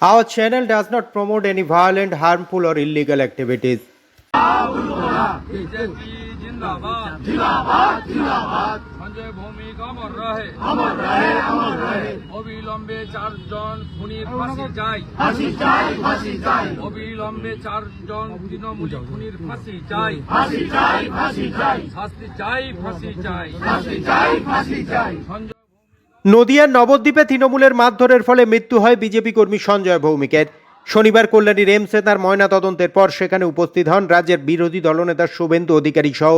Our channel does not promote any violent, harmful, or illegal activities. Sanjay Bhowmik অমর রহে অমর রহে অমর রহে অবিলম্বে চারজন খুনির ফাঁসি চাই। ফাঁসি চাই ফাঁসি চাই অবিলম্বে চারজন তৃণমূলী খুনির ফাঁসি চাই। ফাঁসি চাই ফাঁসি চাই। শাস্তি চাই ফাঁসি চাই। শাস্তি চাই ফাঁসি চাই। সঞ্জয় নদিয়ার নবদ্বীপে তৃণমূলের মারধরের ফলে মৃত্যু হয় বিজেপি কর্মী সঞ্জয় ভৌমিকের। শনিবার কল্যাণীর এমসে তার ময়না তদন্তের পর সেখানে উপস্থিত হন রাজ্যের বিরোধী দলনেতা শুভেন্দু অধিকারী সহ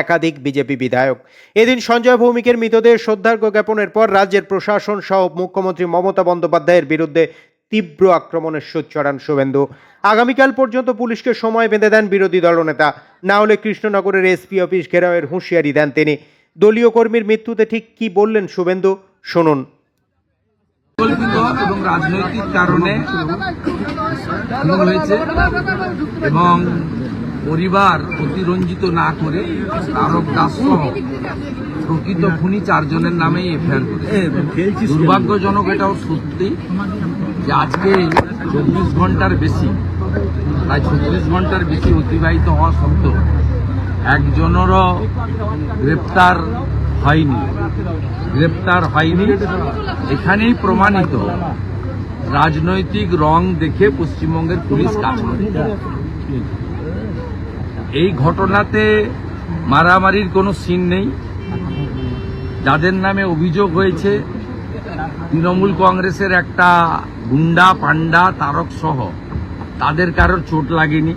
একাধিক বিজেপি বিধায়ক। এদিন সঞ্জয় ভৌমিকের মৃতদেহ শ্রদ্ধার্ঘ্য জ্ঞাপনের পর রাজ্যের প্রশাসন সহ মুখ্যমন্ত্রী মমতা বন্দ্যোপাধ্যায়ের বিরুদ্ধে তীব্র আক্রমণের সুর চড়ান শুভেন্দু। আগামীকাল পর্যন্ত পুলিশকে সময় বেঁধে দেন বিরোধী দলনেতা। না হলে কৃষ্ণনগরের এসপি অফিস ঘেরাওয়ের হুঁশিয়ারি দেন তিনি। দলীয় কর্মীর মৃত্যুতে ঠিক কি বললেন শুভেন্দু? শুনুন। এবং রাজনৈতিক কারণে হয়েছে এবং পরিবার অতিরঞ্জিত না করে তারক দাস প্রকৃত খুনি চারজনের নামেই এফআইআর করেছে। দুর্ভাগ্যজনক এটাও সত্যি যে আজকে চব্বিশ ঘণ্টার বেশি, প্রায় চব্বিশ ঘণ্টার বেশি অতিবাহিত হওয়া সত্ত্বেও একজনেরও গ্রেপ্তার হয়নি, গ্রেপ্তার হয়নি, এখানেই প্রমাণিত। রাজনৈতিক রং দেখে পশ্চিমবঙ্গের পুলিশ কাজ করে। এই ঘটনাতে মারামারির কোনো সিন নেই। যাদের নামে অভিযোগ হয়েছে, তৃণমূল কংগ্রেসের একটা গুন্ডা পান্ডা তারক সহ, তাদের কারোর চোট লাগেনি।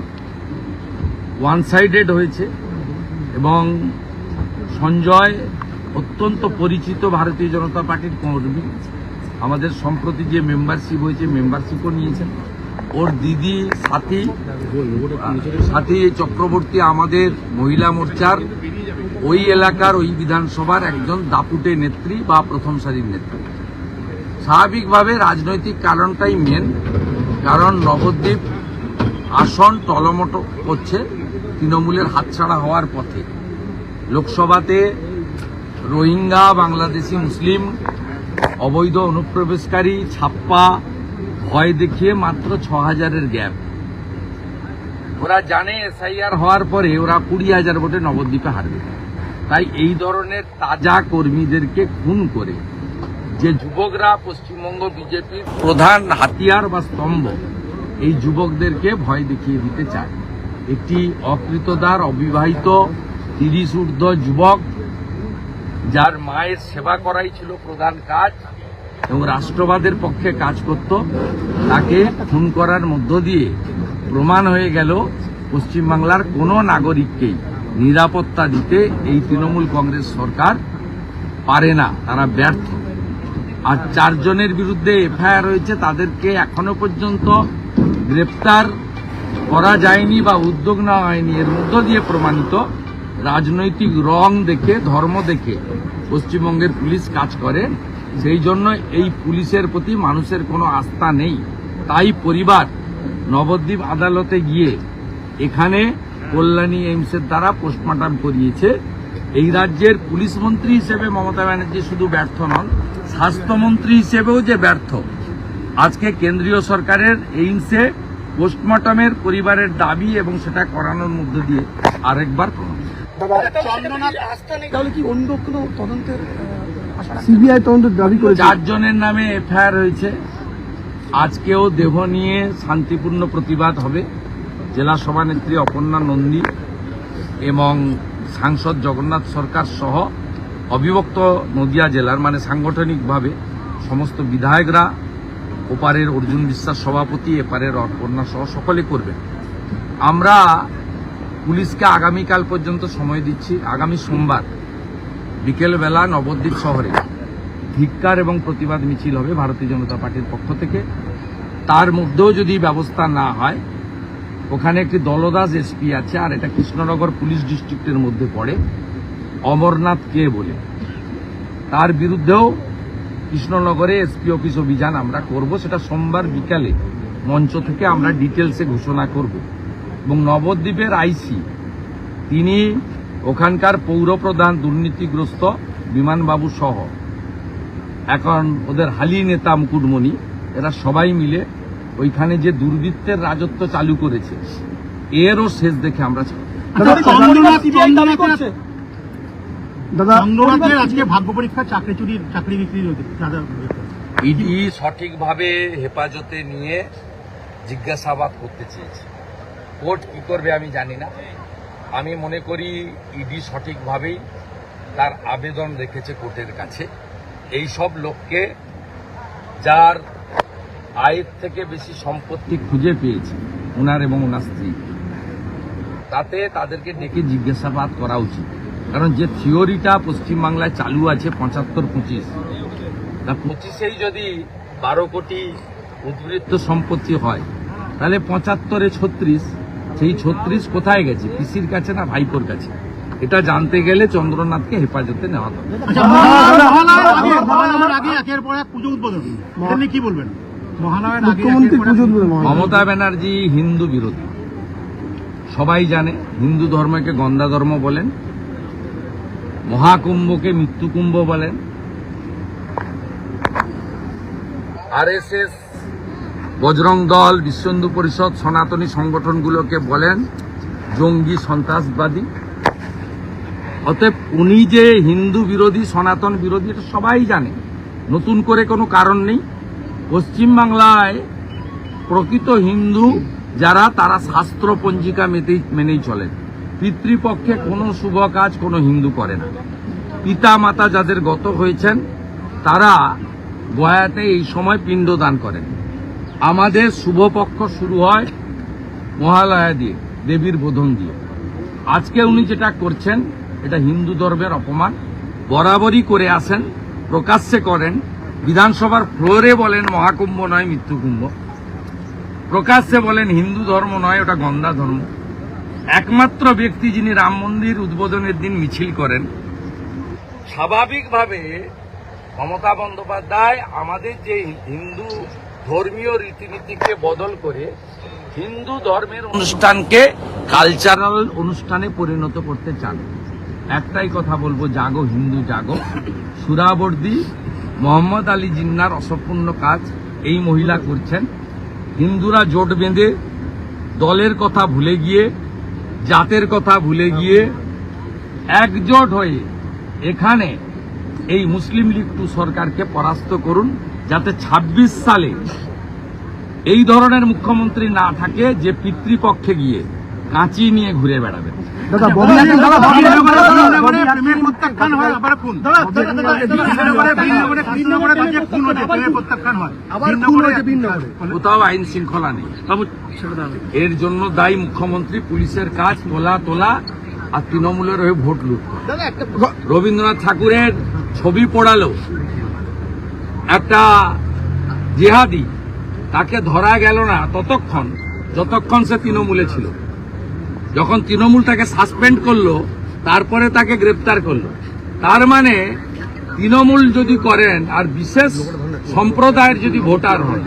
ওয়ান সাইডেড হয়েছে এবং সঞ্জয় অত্যন্ত পরিচিত ভারতীয় জনতা পার্টির কর্মী। আমাদের সম্প্রতি যে মেম্বারশিপ হয়েছে মেম্বারশিপও নিয়েছেন। ওর দিদি, সাথী সাথী চক্রবর্তী আমাদের মহিলা মোর্চার ওই এলাকার, ওই বিধানসভার একজন দাপুটে নেত্রী বা প্রথম সারির নেত্রী। স্বাভাবিকভাবে রাজনৈতিক কারণটাই মেন কারণ নবদ্বীপ আসন টলমটো করছে, তৃণমূলের হাতছাড়া হওয়ার পথে। লোকসভাতে রোহিঙ্গা, বাংলাদেশি, মুসলিম, অবৈধ, অনুপ্রবেশকারী, ছাপ্পা ভয় দেখিয়ে মাত্র ছ হাজারের গ্যাপ। ওরা জানে এসআইআর হওয়ার পরে ওরা কুড়ি হাজার ভোটে নবদ্বীপে হারবে। তাই এই ধরনের তাজা কর্মীদেরকে খুন করে যে যুবকরা পশ্চিমবঙ্গ বিজেপির প্রধান হাতিয়ার বা স্তম্ভ, এই যুবকদেরকে ভয় দেখিয়ে দিতে চায়। একটি অকৃতদার, অবিবাহিত, তিরিশ ঊর্ধ্ব যুবক যার মায়ের সেবা করাই ছিল প্রধান কাজ এবং রাষ্ট্রবাদের পক্ষে কাজ করত, তাকে খুন করার মধ্য দিয়ে প্রমাণ হয়ে গেল পশ্চিমবাংলার কোনো নাগরিককেই নিরাপত্তা দিতে এই তৃণমূল কংগ্রেস সরকার পারে না, তারা ব্যর্থ। আর চারজনের বিরুদ্ধে এফআইআর হয়েছে তাদেরকে এখনও পর্যন্ত গ্রেপ্তার করা যায়নি বা উদ্যোগ নেওয়া হয়নি, এর মধ্য দিয়ে প্রমাণিত রাজনৈতিক রং দেখে, ধর্ম দেখে পশ্চিমবঙ্গের পুলিশ কাজ করে। সেই জন্য এই পুলিশের প্রতি মানুষের কোনো আস্থা নেই। তাই পরিবার নবদ্বীপ আদালতে গিয়ে এখানে কল্যাণী এইমসের দ্বারা পোস্টমর্টম করিয়েছে। এই রাজ্যের পুলিশ মন্ত্রী হিসেবে মমতা ব্যানার্জি শুধু ব্যর্থ নন, স্বাস্থ্যমন্ত্রী হিসেবেও যে ব্যর্থ। আজকে কেন্দ্রীয় সরকারের এইমসে পোস্টমর্টমের পরিবারের দাবি এবং সেটা করানোর মধ্য দিয়ে আরেকবার প্রমাণ তাহলে কি অন্য কোনো তদন্তের সিবিআই তদন্তের দাবি করেছে। চারজনের নামে এফআইআর হয়েছে। আজকেও দেহ নিয়ে শান্তিপূর্ণ প্রতিবাদ হবে। জেলা সভানেত্রী অপর্ণা নন্দী এবং সাংসদ জগন্নাথ সরকার সহ অবিভক্ত নদিয়া জেলার মানে সাংগঠনিকভাবে সমস্ত বিধায়করা ওপারের অর্জুন বিশ্বাস সভাপতি এপারের অপর্ণা সহ সকলে করবেন। আমরা পুলিশকে আগামীকাল পর্যন্ত সময় দিচ্ছি, আগামী সোমবার, বিকেলবেলা নবদ্বীপ শহরে। ধিক্কার এবং প্রতিবাদ মিছিল হবে ভারতীয় জনতা পার্টির পক্ষ থেকে। তার মধ্যেও যদি ব্যবস্থা না হয়, ওখানে একটি দলদাস এসপি আছে, আর এটা কৃষ্ণনগর পুলিশ ডিস্ট্রিক্টের মধ্যে পড়ে। অমরনাথ কে বলে। তার বিরুদ্ধেও কৃষ্ণনগরে এসপি অফিস অভিযান আমরা করব। সেটা সোমবার বিকালে মঞ্চ থেকে আমরা ডিটেলসে ঘোষণা করব। এবং নবদ্বীপের আইসি। তিনি ওখানকার পৌরপ্রধান দুর্নীতিগ্রস্ত বিমানবাবু সহ। এখন ওদের হালি নেতা মুকুটমণি এরা সবাই মিলে ওইখানে যে দুর্বৃত্তের রাজত্ব চালু করেছে এরও শেষ দেখে আমরা ইডি সঠিকভাবে হেফাজতে নিয়ে জিজ্ঞাসাবাদ করতে চেয়েছে। কোর্ট কি করবে আমি জানি না। আমি মনে করি ইডি সঠিকভাবেই তার আবেদন রেখেছে কোর্টের কাছে। এই সব লোককে যার আয়ের থেকে বেশি সম্পত্তি খুঁজে পেয়েছে ওনার এবং ওনার স্ত্রী, তাতে তাদেরকে ডেকে জিজ্ঞাসাবাদ করা উচিত। কারণ যে থিওরিটা পশ্চিমবাংলায় চালু আছে পঁচাত্তর পঁচিশ, তা পঁচিশেই যদি বারো কোটি উদ্বৃত্ত সম্পত্তি হয়, তাহলে পঁচাত্তরে ছত্রিশ সেই ছত্রিশ কোথায় গেছে? পিসির কাছে না ভাইপোর কাছে? এটা জানতে গেলে চন্দ্রনাথকে হেফাজতে নেওয়া হবে। আচ্ছা। মমতা ব্যানার্জি হিন্দু বিরোধী। সবাই জানে হিন্দু ধর্মকে গন্দা ধর্ম বলেন মহাকুম্ভকে মৃত্যুকুম্ভ বলেন। আরএসএস বজরং দল বিশ্ব হিন্দু পরিষদ, সনাতনী সংগঠনগুলোকে বলেন জঙ্গি সন্ত্রাসবাদী। অতএব উনি যে হিন্দু বিরোধী, সনাতন বিরোধী, এটা সবাই জানে। নতুন করে কোনো কারণ নেই। পশ্চিমবাংলায় প্রকৃত হিন্দু যারা, তারা শাস্ত্র পঞ্জিকা মেতেই, মেনেই চলেন পিতৃপক্ষে কোনো শুভ কাজ কোনো হিন্দু করে না। পিতা মাতা যাদের গত হয়েছেন, তারা গয়াতে এই সময় পিণ্ডদান করেন। আমাদের শুভপক্ষ শুরু হয় মহালয়া দিয়ে, দেবীর বোধন দিয়ে। আজকে উনি যেটা করছেন, এটা হিন্দু ধর্মের অপমান। বরাবরই করে আসেন, প্রকাশ্যে করেন। বিধানসভার ফ্লোরে বলেন মহাকুম্ভ নয়, মৃত্যুকুম্ভ। প্রকাশ্যে বলেন হিন্দু ধর্ম নয়, ওটা গন্ধা ধর্ম। একমাত্র ব্যক্তি যিনি রাম মন্দির উদ্বোধনের দিন মিছিল করেন। স্বাভাবিকভাবে মমতা বন্দ্যোপাধ্যায় আমাদের যে হিন্দু ধর্মীয় রীতিনীতিকে বদল করে হিন্দু ধর্মের অনুষ্ঠানকে কালচারাল অনুষ্ঠানে পরিণত করতে চান। একটাই কথা বলব, জাগো হিন্দু, জাগো। সুরাবর্দী, মোহাম্মদ আলী জিন্নার অসম্পূর্ণ কাজ এই মহিলা করছেন। হিন্দুরা জোট বেঁধে দলের কথা ভুলে গিয়ে, জাতের কথা ভুলে গিয়ে একজোট হয়ে এখানে এই মুসলিম লীগ টু সরকারকে পরাস্ত করুন। যাতে ২৬ সালে এই ধরনের মুখ্যমন্ত্রী না থাকে যে পিতৃপক্ষে গিয়ে কাঁচি নিয়ে ঘুরে বেড়াবে। কোথাও আইন শৃঙ্খলা নেই। এর জন্য দায়ী মুখ্যমন্ত্রী পুলিশের কাজ তোলা তোলা আর তৃণমূলের হয়ে ভোট লুট রবীন্দ্রনাথ ঠাকুরের ছবি পড়ালো একটা জেহাদি তাকে ধরা গেল না ততক্ষণ যতক্ষণ সে তৃণমূলে ছিল। যখন তৃণমূল তাকে সাসপেন্ড করল তারপরে তাকে গ্রেপ্তার করল। তার মানে তৃণমূল যদি করেন আর বিশেষ সম্প্রদায়ের যদি ভোটার হন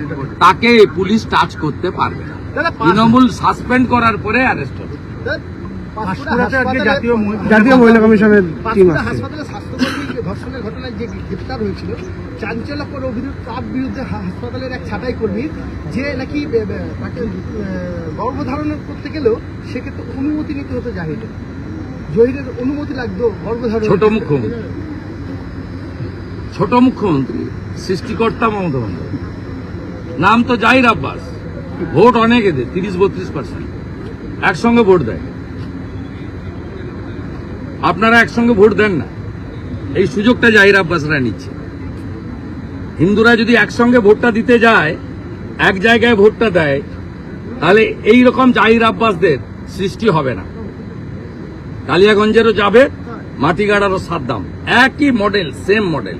তাকে পুলিশ টাচ করতে পারবে না। তৃণমূল সাসপেন্ড করার পরে অ্যারেস্ট হবে। জাতীয় মহিলা কমিশনের টিম স্বাস্থ্যকর্মী ধর্ষণের ঘটনায় যে গ্রেপ্তার হয়েছিল চাঞ্চল্যকর অভিযোগ তার বিরুদ্ধে হাসপাতালের এক ছাঁটাই কর্মী যে নাকি তাকে গর্ভধারণ করতে গেলেও সেক্ষেত্রে অনুমতি নিতে হতো জাহিরের জহিরের অনুমতি লাগতো গর্ভধারণ ছোট মুখ্যমন্ত্রী। ছোট মুখ্যমন্ত্রী সৃষ্টিকর্তা মমতা বন্দ্যোপাধ্যায় নাম তো জাহির আব্বাস। ভোট অনেক এদের তিরিশ বত্রিশ পার্সেন্ট একসঙ্গে ভোট দেয়। আপনারা একসঙ্গে ভোট দেন না। এই সুযোগটা জাহির আব্বাসরা নিচ্ছে। হিন্দুরা যদি একসঙ্গে ভোটটা দিতে যায়, এক জায়গায় ভোটটা দেয়, তাহলে এই রকম জাহির আব্বাসদের সৃষ্টি হবে না। কালিয়াগঞ্জেরও যাবে, মাটিগাড়ারও সাদ্দাম একই মডেল সেম মডেল